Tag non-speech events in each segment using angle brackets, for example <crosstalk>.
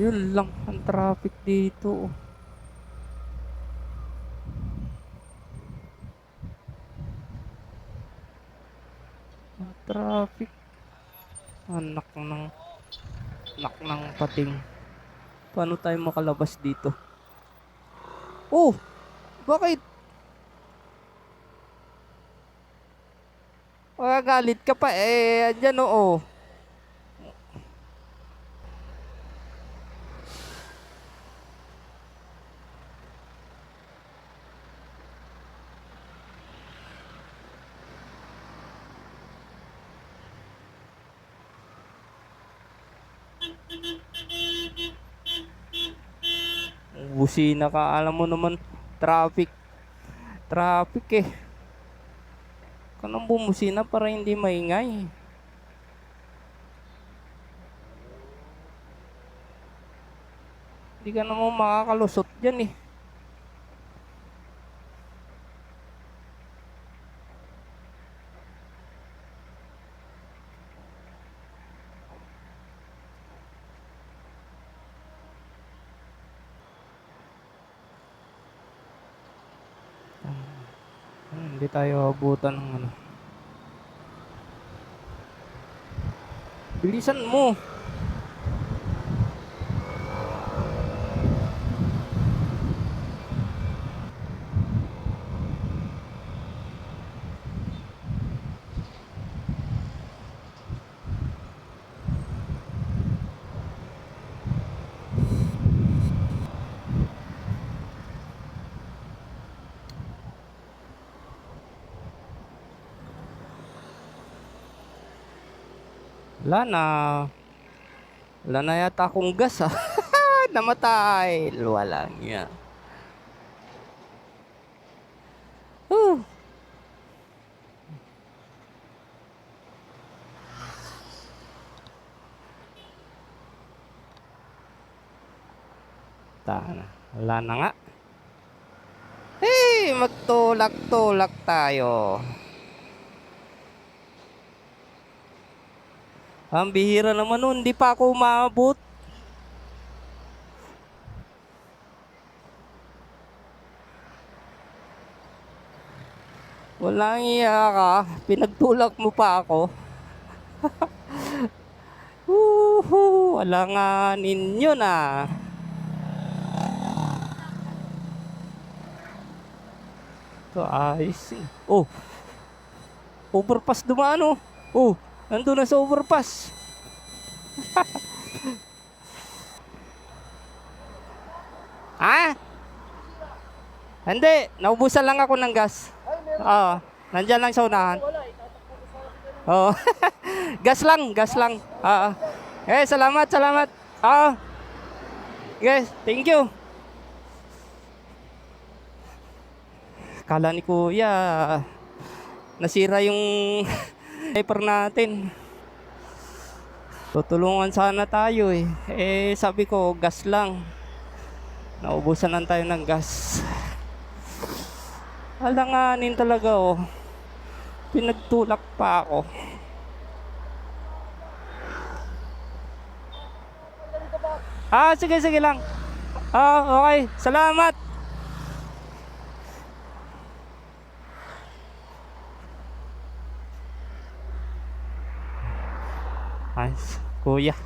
Yun lang ang traffic dito. Ang traffic. Anak ng anak ng pating. Paano tayo makalabas dito? Oh! Bakit? Magagalit ka pa eh. Andyan oo. Busina ka, alam mo naman, traffic. Traffic eh. Kanang bumusina para hindi maingay. Hindi ka naman makakalusot dyan eh. Hindi tayo abutan ng ano. Bilisan mo. Wala na. Wala na yata akong gas ah. <laughs> Namatay. Wala niya. Whew. Tana. Wala na nga. Hey, magtulak-tulak tayo. Ang bihira naman nun, hindi pa ako umabot. Walang iya ka, pinagtulak mo pa ako. <laughs> Woohoo, wala nga ninyo na. Ito ayos eh. Oh, overpass dumaan oh. Oh, nandun na sa overpass. <laughs> ha? Hindi, naubusan lang ako ng gas. Oo, nandyan lang sa unahan. Oo. <laughs> gas lang, gas lang. Oo. Eh, salamat, salamat. Oo. Yes, thank you. Kala ni Kuya, nasira yung <laughs> paper natin. Tutulungan sana tayo eh. Eh, sabi ko, gas lang. Naubusan lang tayo ng gas. Alanganin talaga oh. Pinagtulak pa ako. Ah, sige, sige lang. Ah, okay. Salamat. Ay, kuya.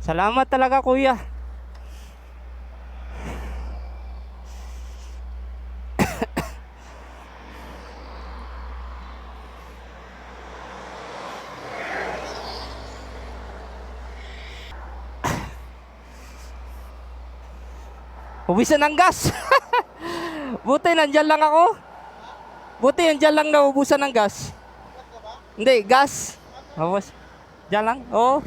Salamat talaga, kuya. Ubusan ng gas. <laughs> Buti nandyan lang ako. Buti nandyan lang naubusan ng gas. Hindi, gas. Ubus. Diyan lang? Oo.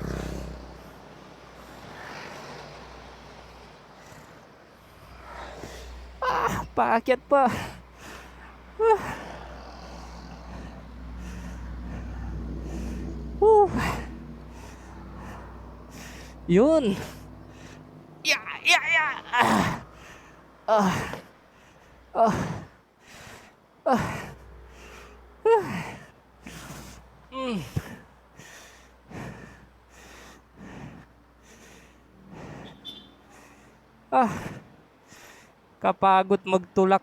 Ah, paakyat pa. Ah. Whew. Yun. Ya, ya, ya. Ah. Ah. Ah. Ah. Ah. Kapagod magtulak.